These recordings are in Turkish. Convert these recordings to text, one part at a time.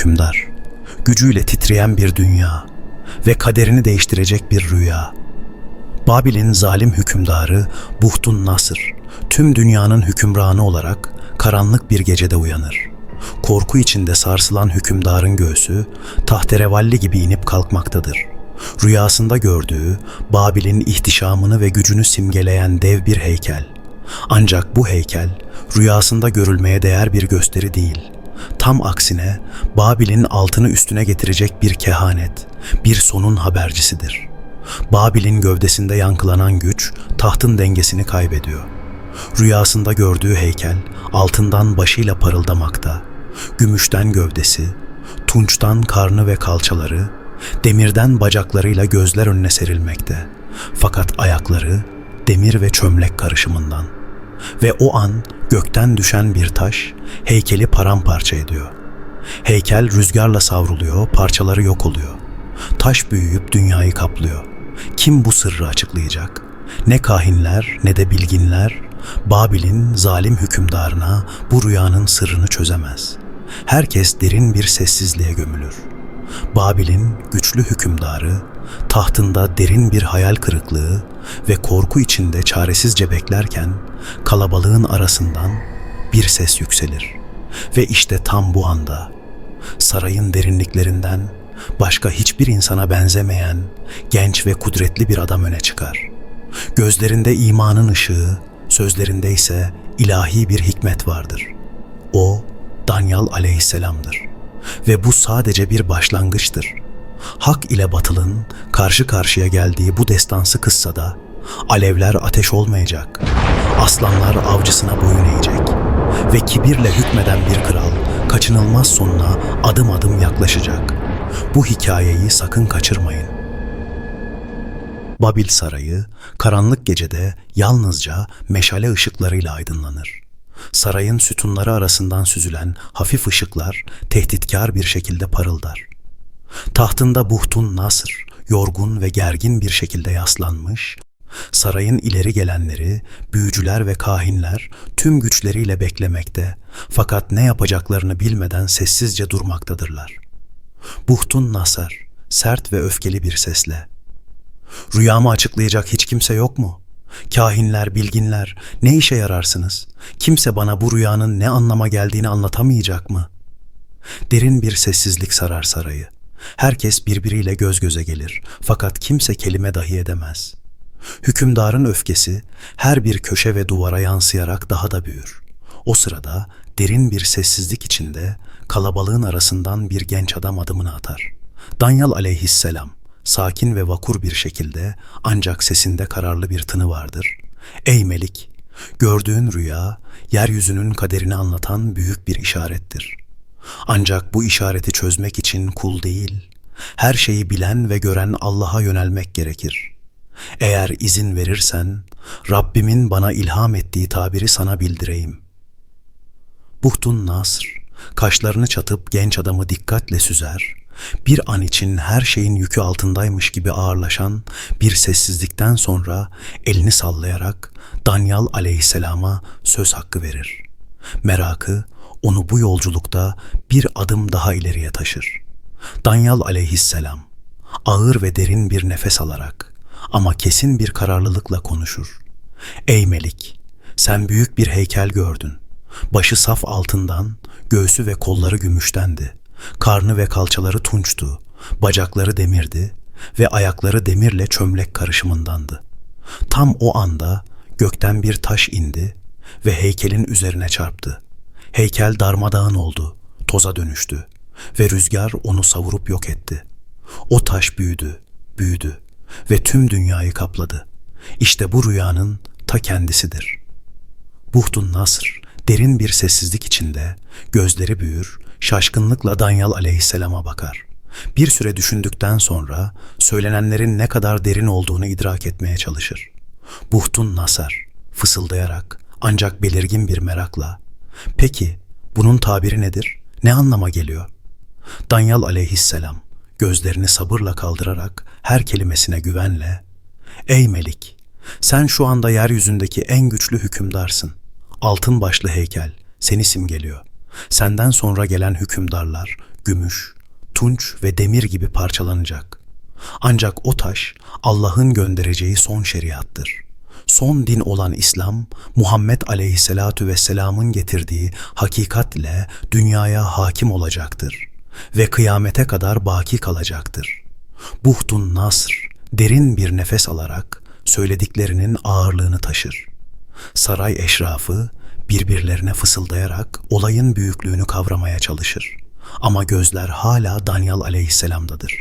hükümdar, gücüyle titreyen bir dünya ve kaderini değiştirecek bir rüya. Babil'in zalim hükümdarı Buhtun Nasır, tüm dünyanın hükümranı olarak karanlık bir gecede uyanır. Korku içinde sarsılan hükümdarın göğsü tahterevalli gibi inip kalkmaktadır. Rüyasında gördüğü Babil'in ihtişamını ve gücünü simgeleyen dev bir heykel. Ancak bu heykel rüyasında görülmeye değer bir gösteri değil. Tam aksine Babil'in altını üstüne getirecek bir kehanet, bir sonun habercisidir. Babil'in gövdesinde yankılanan güç tahtın dengesini kaybediyor. Rüyasında gördüğü heykel altından başıyla parıldamakta. Gümüşten gövdesi, tunçtan karnı ve kalçaları, demirden bacaklarıyla gözler önüne serilmekte. Fakat ayakları demir ve çömlek karışımından. Ve o an gökten düşen bir taş heykeli paramparça ediyor. Heykel rüzgarla savruluyor, parçaları yok oluyor. Taş büyüyüp dünyayı kaplıyor. Kim bu sırrı açıklayacak? Ne kahinler ne de bilginler Babil'in zalim hükümdarına bu rüyanın sırrını çözemez. Herkes derin bir sessizliğe gömülür. Babil'in güçlü hükümdarı tahtında derin bir hayal kırıklığı ve korku içinde çaresizce beklerken kalabalığın arasından bir ses yükselir. Ve işte tam bu anda sarayın derinliklerinden başka hiçbir insana benzemeyen genç ve kudretli bir adam öne çıkar. Gözlerinde imanın ışığı, sözlerinde ise ilahi bir hikmet vardır. O Danyal aleyhisselamdır. Ve bu sadece bir başlangıçtır. Hak ile batılın karşı karşıya geldiği bu destansı kıssada alevler ateş olmayacak, aslanlar avcısına boyun eğecek ve kibirle hükmeden bir kral kaçınılmaz sonuna adım adım yaklaşacak. Bu hikayeyi sakın kaçırmayın. Babil Sarayı karanlık gecede yalnızca meşale ışıklarıyla aydınlanır. Sarayın sütunları arasından süzülen hafif ışıklar tehditkar bir şekilde parıldar. Tahtında Buhtun Nasr, yorgun ve gergin bir şekilde yaslanmış, sarayın ileri gelenleri, büyücüler ve kahinler tüm güçleriyle beklemekte fakat ne yapacaklarını bilmeden sessizce durmaktadırlar. Buhtun Nasar, sert ve öfkeli bir sesle, Rüyamı açıklayacak hiç kimse yok mu? Kahinler, bilginler, ne işe yararsınız? Kimse bana bu rüyanın ne anlama geldiğini anlatamayacak mı? Derin bir sessizlik sarar sarayı. Herkes birbiriyle göz göze gelir fakat kimse kelime dahi edemez. Hükümdarın öfkesi her bir köşe ve duvara yansıyarak daha da büyür. O sırada derin bir sessizlik içinde kalabalığın arasından bir genç adam adımını atar. Danyal aleyhisselam sakin ve vakur bir şekilde ancak sesinde kararlı bir tını vardır. Ey Melik, gördüğün rüya yeryüzünün kaderini anlatan büyük bir işarettir. Ancak bu işareti çözmek için kul değil, her şeyi bilen ve gören Allah'a yönelmek gerekir. Eğer izin verirsen, Rabbimin bana ilham ettiği tabiri sana bildireyim. Buhtun Nasr, kaşlarını çatıp genç adamı dikkatle süzer, bir an için her şeyin yükü altındaymış gibi ağırlaşan bir sessizlikten sonra elini sallayarak Danyal aleyhisselama söz hakkı verir. Merakı onu bu yolculukta bir adım daha ileriye taşır. Danyal aleyhisselam ağır ve derin bir nefes alarak ama kesin bir kararlılıkla konuşur. Ey Melik, sen büyük bir heykel gördün. Başı saf altından, göğsü ve kolları gümüştendi. Karnı ve kalçaları tunçtu, bacakları demirdi ve ayakları demirle çömlek karışımındandı. Tam o anda gökten bir taş indi ve heykelin üzerine çarptı. Heykel darmadağın oldu, toza dönüştü ve rüzgar onu savurup yok etti. O taş büyüdü, büyüdü ve tüm dünyayı kapladı. İşte bu rüyanın ta kendisidir. Buhtun Nasr derin bir sessizlik içinde gözleri büyür, şaşkınlıkla Danyal aleyhisselama bakar. Bir süre düşündükten sonra söylenenlerin ne kadar derin olduğunu idrak etmeye çalışır. Buhtun Nasar fısıldayarak ancak belirgin bir merakla "Peki bunun tabiri nedir? Ne anlama geliyor?" Danyal aleyhisselam gözlerini sabırla kaldırarak her kelimesine güvenle "Ey Melik, sen şu anda yeryüzündeki en güçlü hükümdarsın. Altın başlı heykel seni simgeliyor. Senden sonra gelen hükümdarlar gümüş, tunç ve demir gibi parçalanacak. Ancak o taş Allah'ın göndereceği son şeriattır. Son din olan İslam, Muhammed Aleyhisselatu Vesselam'ın getirdiği hakikat ile dünyaya hakim olacaktır ve kıyamete kadar baki kalacaktır. Buhtun Nasr, derin bir nefes alarak söylediklerinin ağırlığını taşır. Saray eşrafı birbirlerine fısıldayarak olayın büyüklüğünü kavramaya çalışır. Ama gözler hala Danyal aleyhisselamdadır.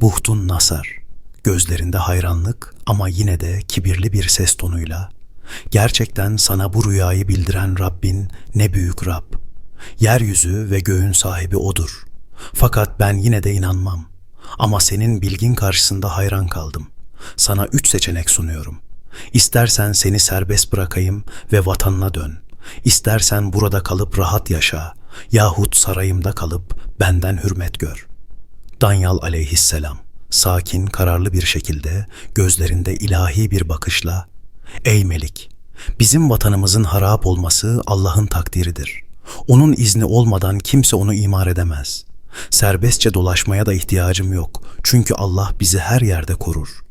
Buhtun Nasar, gözlerinde hayranlık ama yine de kibirli bir ses tonuyla, Gerçekten sana bu rüyayı bildiren Rabbin ne büyük Rab. Yeryüzü ve göğün sahibi O'dur. Fakat ben yine de inanmam. Ama senin bilgin karşısında hayran kaldım. Sana üç seçenek sunuyorum. İstersen seni serbest bırakayım ve vatanına dön. İstersen burada kalıp rahat yaşa yahut sarayımda kalıp benden hürmet gör. Danyal aleyhisselam sakin, kararlı bir şekilde gözlerinde ilahi bir bakışla Ey Melik! Bizim vatanımızın harap olması Allah'ın takdiridir. Onun izni olmadan kimse onu imar edemez. Serbestçe dolaşmaya da ihtiyacım yok. Çünkü Allah bizi her yerde korur.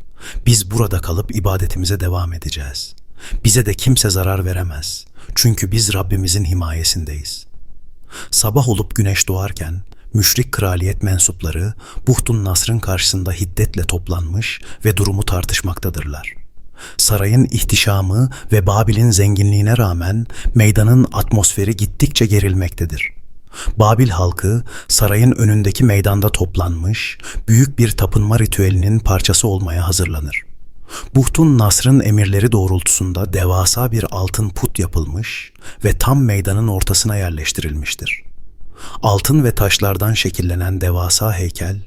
Biz burada kalıp ibadetimize devam edeceğiz. Bize de kimse zarar veremez. Çünkü biz Rabbimizin himayesindeyiz. Sabah olup güneş doğarken müşrik kraliyet mensupları Buhtun Nasr'ın karşısında hiddetle toplanmış ve durumu tartışmaktadırlar. Sarayın ihtişamı ve Babil'in zenginliğine rağmen meydanın atmosferi gittikçe gerilmektedir. Babil halkı sarayın önündeki meydanda toplanmış, büyük bir tapınma ritüelinin parçası olmaya hazırlanır. Buhtun Nasr'ın emirleri doğrultusunda devasa bir altın put yapılmış ve tam meydanın ortasına yerleştirilmiştir. Altın ve taşlardan şekillenen devasa heykel,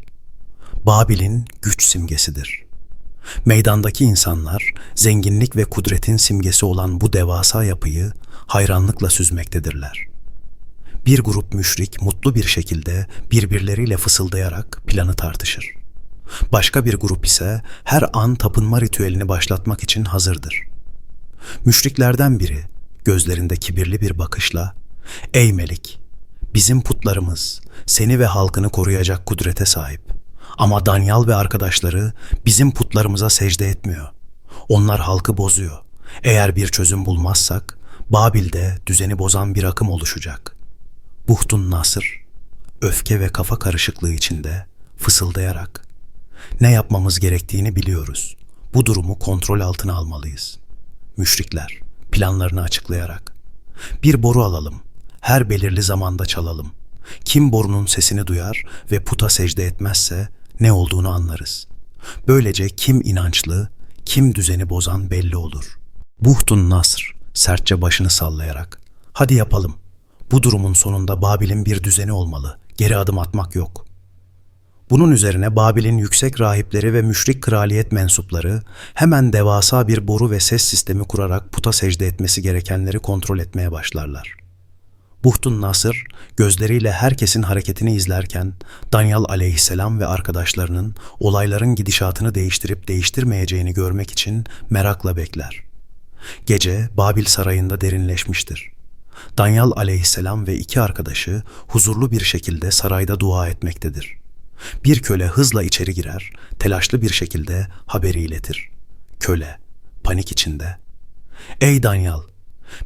Babil'in güç simgesidir.'' Meydandaki insanlar zenginlik ve kudretin simgesi olan bu devasa yapıyı hayranlıkla süzmektedirler. Bir grup müşrik mutlu bir şekilde birbirleriyle fısıldayarak planı tartışır. Başka bir grup ise her an tapınma ritüelini başlatmak için hazırdır. Müşriklerden biri gözlerinde kibirli bir bakışla "Ey Melik, bizim putlarımız seni ve halkını koruyacak kudrete sahip. Ama Danyal ve arkadaşları bizim putlarımıza secde etmiyor. Onlar halkı bozuyor. Eğer bir çözüm bulmazsak Babil'de düzeni bozan bir akım oluşacak. Buhtun Nasır, öfke ve kafa karışıklığı içinde fısıldayarak ne yapmamız gerektiğini biliyoruz. Bu durumu kontrol altına almalıyız. Müşrikler planlarını açıklayarak bir boru alalım. Her belirli zamanda çalalım. Kim borunun sesini duyar ve puta secde etmezse ne olduğunu anlarız. Böylece kim inançlı, kim düzeni bozan belli olur. Buhtun Nasr sertçe başını sallayarak, hadi yapalım. Bu durumun sonunda Babil'in bir düzeni olmalı. Geri adım atmak yok. Bunun üzerine Babil'in yüksek rahipleri ve müşrik kraliyet mensupları hemen devasa bir boru ve ses sistemi kurarak puta secde etmesi gerekenleri kontrol etmeye başlarlar.'' Buhtun Nasır gözleriyle herkesin hareketini izlerken Danyal aleyhisselam ve arkadaşlarının olayların gidişatını değiştirip değiştirmeyeceğini görmek için merakla bekler. Gece Babil sarayında derinleşmiştir. Danyal aleyhisselam ve iki arkadaşı huzurlu bir şekilde sarayda dua etmektedir. Bir köle hızla içeri girer, telaşlı bir şekilde haberi iletir. Köle, panik içinde. Ey Danyal,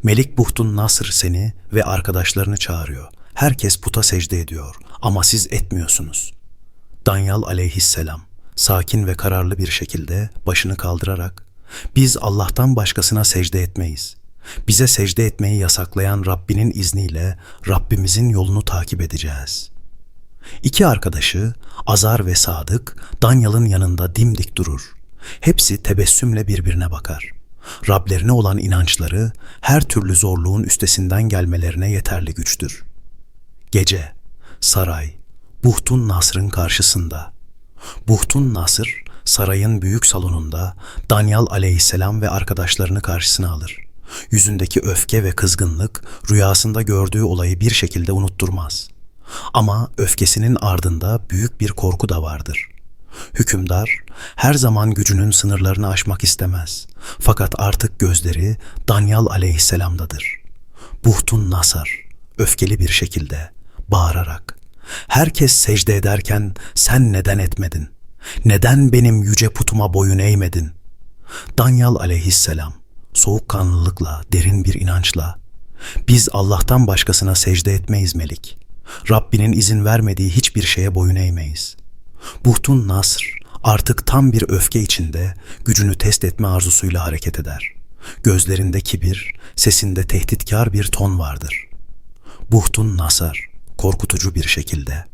Melik Buhtun Nasır seni ve arkadaşlarını çağırıyor. Herkes puta secde ediyor ama siz etmiyorsunuz. Danyal aleyhisselam sakin ve kararlı bir şekilde başını kaldırarak biz Allah'tan başkasına secde etmeyiz. Bize secde etmeyi yasaklayan Rabbinin izniyle Rabbimizin yolunu takip edeceğiz. İki arkadaşı Azar ve Sadık Danyal'ın yanında dimdik durur. Hepsi tebessümle birbirine bakar.'' Rablerine olan inançları her türlü zorluğun üstesinden gelmelerine yeterli güçtür. Gece, saray, Buhtun Nasr'ın karşısında. Buhtun Nasr, sarayın büyük salonunda Danyal aleyhisselam ve arkadaşlarını karşısına alır. Yüzündeki öfke ve kızgınlık rüyasında gördüğü olayı bir şekilde unutturmaz. Ama öfkesinin ardında büyük bir korku da vardır. Hükümdar her zaman gücünün sınırlarını aşmak istemez. Fakat artık gözleri Danyal aleyhisselamdadır. Buhtun Nasar öfkeli bir şekilde bağırarak Herkes secde ederken sen neden etmedin? Neden benim yüce putuma boyun eğmedin? Danyal aleyhisselam soğukkanlılıkla, derin bir inançla biz Allah'tan başkasına secde etmeyiz Melik. Rabbinin izin vermediği hiçbir şeye boyun eğmeyiz. Buhtun Nasr artık tam bir öfke içinde gücünü test etme arzusuyla hareket eder. Gözlerinde kibir, sesinde tehditkar bir ton vardır. Buhtun Nasar korkutucu bir şekilde.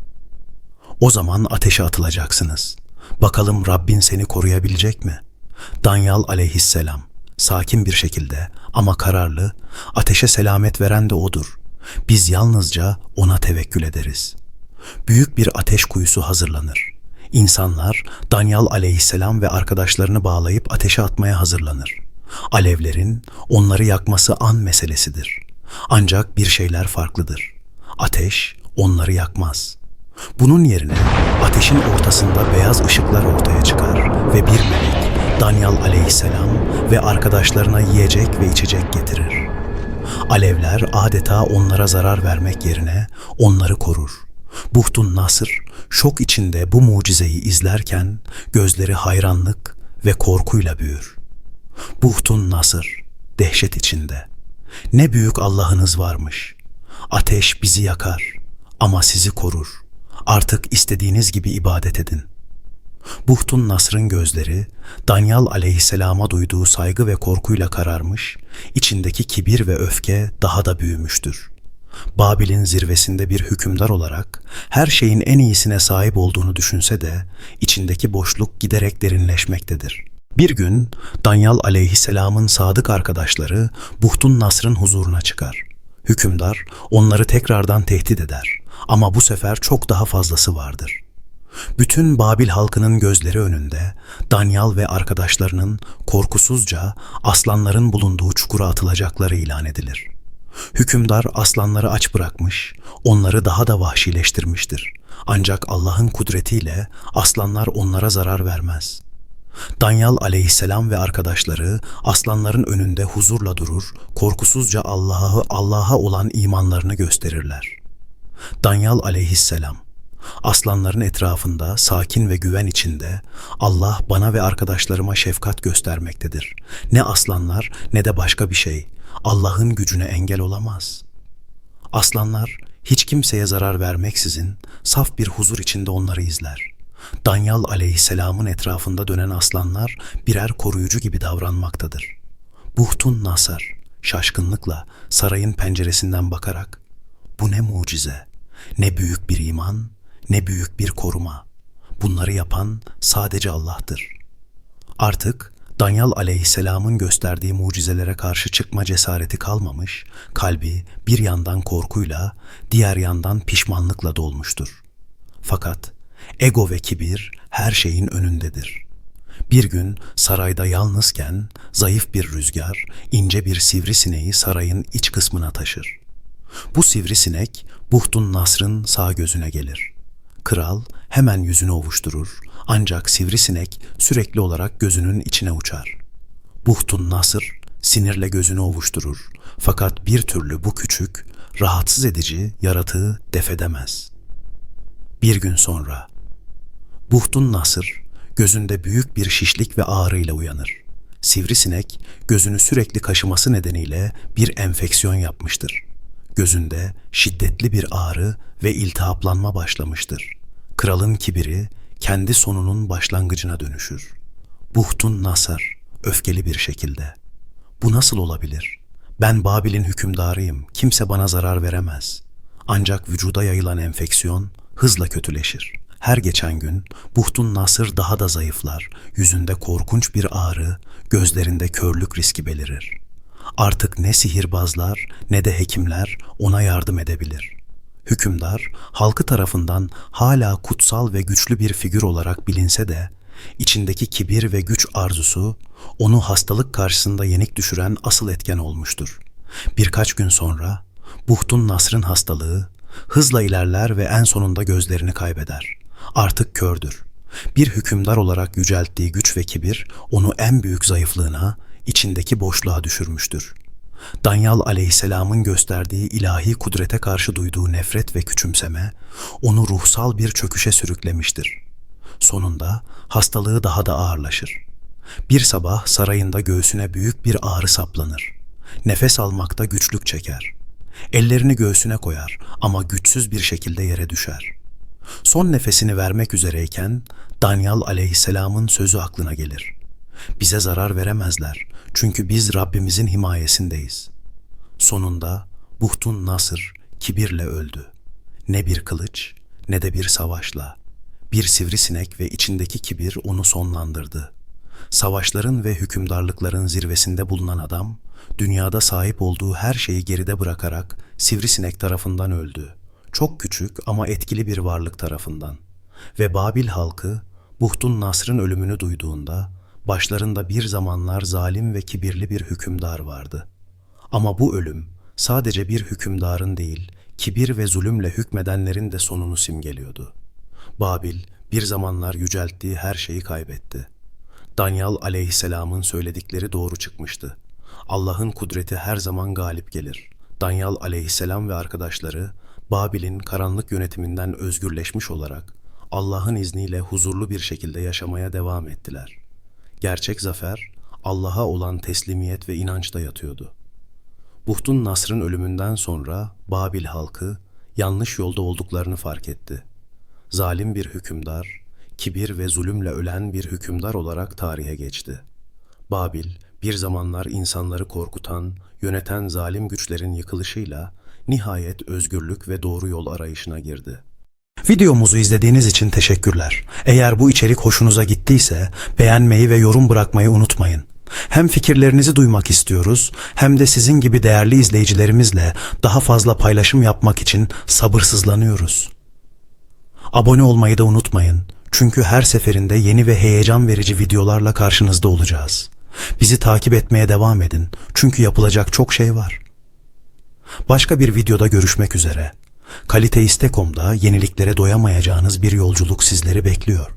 O zaman ateşe atılacaksınız. Bakalım Rabbin seni koruyabilecek mi? Danyal aleyhisselam sakin bir şekilde ama kararlı ateşe selamet veren de odur. Biz yalnızca ona tevekkül ederiz. Büyük bir ateş kuyusu hazırlanır. İnsanlar Danyal aleyhisselam ve arkadaşlarını bağlayıp ateşe atmaya hazırlanır. Alevlerin onları yakması an meselesidir. Ancak bir şeyler farklıdır. Ateş onları yakmaz. Bunun yerine ateşin ortasında beyaz ışıklar ortaya çıkar ve bir melek Danyal aleyhisselam ve arkadaşlarına yiyecek ve içecek getirir. Alevler adeta onlara zarar vermek yerine onları korur. Buhtun Nasır şok içinde bu mucizeyi izlerken gözleri hayranlık ve korkuyla büyür. Buhtun Nasır dehşet içinde. Ne büyük Allah'ınız varmış. Ateş bizi yakar ama sizi korur. Artık istediğiniz gibi ibadet edin. Buhtun Nasr'ın gözleri Danyal aleyhisselama duyduğu saygı ve korkuyla kararmış, içindeki kibir ve öfke daha da büyümüştür. Babil'in zirvesinde bir hükümdar olarak her şeyin en iyisine sahip olduğunu düşünse de içindeki boşluk giderek derinleşmektedir. Bir gün Danyal aleyhisselamın sadık arkadaşları Buhtun Nasr'ın huzuruna çıkar. Hükümdar onları tekrardan tehdit eder ama bu sefer çok daha fazlası vardır. Bütün Babil halkının gözleri önünde Danyal ve arkadaşlarının korkusuzca aslanların bulunduğu çukura atılacakları ilan edilir. Hükümdar aslanları aç bırakmış, onları daha da vahşileştirmiştir. Ancak Allah'ın kudretiyle aslanlar onlara zarar vermez. Danyal aleyhisselam ve arkadaşları aslanların önünde huzurla durur, korkusuzca Allah'a Allah'a olan imanlarını gösterirler. Danyal aleyhisselam aslanların etrafında sakin ve güven içinde Allah bana ve arkadaşlarıma şefkat göstermektedir. Ne aslanlar ne de başka bir şey Allah'ın gücüne engel olamaz. Aslanlar hiç kimseye zarar vermeksizin saf bir huzur içinde onları izler. Danyal aleyhisselamın etrafında dönen aslanlar birer koruyucu gibi davranmaktadır. Buhtun Nasar şaşkınlıkla sarayın penceresinden bakarak bu ne mucize, ne büyük bir iman, ne büyük bir koruma. Bunları yapan sadece Allah'tır. Artık Danyal aleyhisselamın gösterdiği mucizelere karşı çıkma cesareti kalmamış, kalbi bir yandan korkuyla, diğer yandan pişmanlıkla dolmuştur. Fakat ego ve kibir her şeyin önündedir. Bir gün sarayda yalnızken zayıf bir rüzgar ince bir sivrisineği sarayın iç kısmına taşır. Bu sivrisinek Buhtun Nasr'ın sağ gözüne gelir. Kral hemen yüzünü ovuşturur ancak sivrisinek sürekli olarak gözünün içine uçar. Buhtun Nasır sinirle gözünü ovuşturur fakat bir türlü bu küçük, rahatsız edici yaratığı defedemez. Bir gün sonra Buhtun Nasır gözünde büyük bir şişlik ve ağrıyla uyanır. Sivrisinek gözünü sürekli kaşıması nedeniyle bir enfeksiyon yapmıştır. Gözünde şiddetli bir ağrı ve iltihaplanma başlamıştır. Kralın kibiri kendi sonunun başlangıcına dönüşür. Buhtun Nasar öfkeli bir şekilde. Bu nasıl olabilir? Ben Babil'in hükümdarıyım, kimse bana zarar veremez. Ancak vücuda yayılan enfeksiyon hızla kötüleşir. Her geçen gün Buhtun Nasır daha da zayıflar, yüzünde korkunç bir ağrı, gözlerinde körlük riski belirir. Artık ne sihirbazlar ne de hekimler ona yardım edebilir. Hükümdar, halkı tarafından hala kutsal ve güçlü bir figür olarak bilinse de, içindeki kibir ve güç arzusu onu hastalık karşısında yenik düşüren asıl etken olmuştur. Birkaç gün sonra Buhtun Nasr'ın hastalığı hızla ilerler ve en sonunda gözlerini kaybeder. Artık kördür. Bir hükümdar olarak yücelttiği güç ve kibir onu en büyük zayıflığına, içindeki boşluğa düşürmüştür. Danyal aleyhisselamın gösterdiği ilahi kudrete karşı duyduğu nefret ve küçümseme onu ruhsal bir çöküşe sürüklemiştir. Sonunda hastalığı daha da ağırlaşır. Bir sabah sarayında göğsüne büyük bir ağrı saplanır. Nefes almakta güçlük çeker. Ellerini göğsüne koyar ama güçsüz bir şekilde yere düşer. Son nefesini vermek üzereyken Danyal aleyhisselamın sözü aklına gelir. Bize zarar veremezler çünkü biz Rabbimizin himayesindeyiz. Sonunda Buhtun Nasır kibirle öldü. Ne bir kılıç ne de bir savaşla. Bir sivrisinek ve içindeki kibir onu sonlandırdı. Savaşların ve hükümdarlıkların zirvesinde bulunan adam, dünyada sahip olduğu her şeyi geride bırakarak sivrisinek tarafından öldü. Çok küçük ama etkili bir varlık tarafından. Ve Babil halkı, Buhtun Nasr'ın ölümünü duyduğunda, başlarında bir zamanlar zalim ve kibirli bir hükümdar vardı. Ama bu ölüm sadece bir hükümdarın değil, kibir ve zulümle hükmedenlerin de sonunu simgeliyordu. Babil bir zamanlar yücelttiği her şeyi kaybetti. Danyal aleyhisselamın söyledikleri doğru çıkmıştı. Allah'ın kudreti her zaman galip gelir. Danyal aleyhisselam ve arkadaşları Babil'in karanlık yönetiminden özgürleşmiş olarak Allah'ın izniyle huzurlu bir şekilde yaşamaya devam ettiler. Gerçek zafer Allah'a olan teslimiyet ve inançta yatıyordu. Buhtun Nasr'ın ölümünden sonra Babil halkı yanlış yolda olduklarını fark etti. Zalim bir hükümdar, kibir ve zulümle ölen bir hükümdar olarak tarihe geçti. Babil bir zamanlar insanları korkutan, yöneten zalim güçlerin yıkılışıyla nihayet özgürlük ve doğru yol arayışına girdi. Videomuzu izlediğiniz için teşekkürler. Eğer bu içerik hoşunuza gittiyse beğenmeyi ve yorum bırakmayı unutmayın. Hem fikirlerinizi duymak istiyoruz hem de sizin gibi değerli izleyicilerimizle daha fazla paylaşım yapmak için sabırsızlanıyoruz. Abone olmayı da unutmayın. Çünkü her seferinde yeni ve heyecan verici videolarla karşınızda olacağız. Bizi takip etmeye devam edin. Çünkü yapılacak çok şey var. Başka bir videoda görüşmek üzere. Kalite İstekom'da yeniliklere doyamayacağınız bir yolculuk sizleri bekliyor.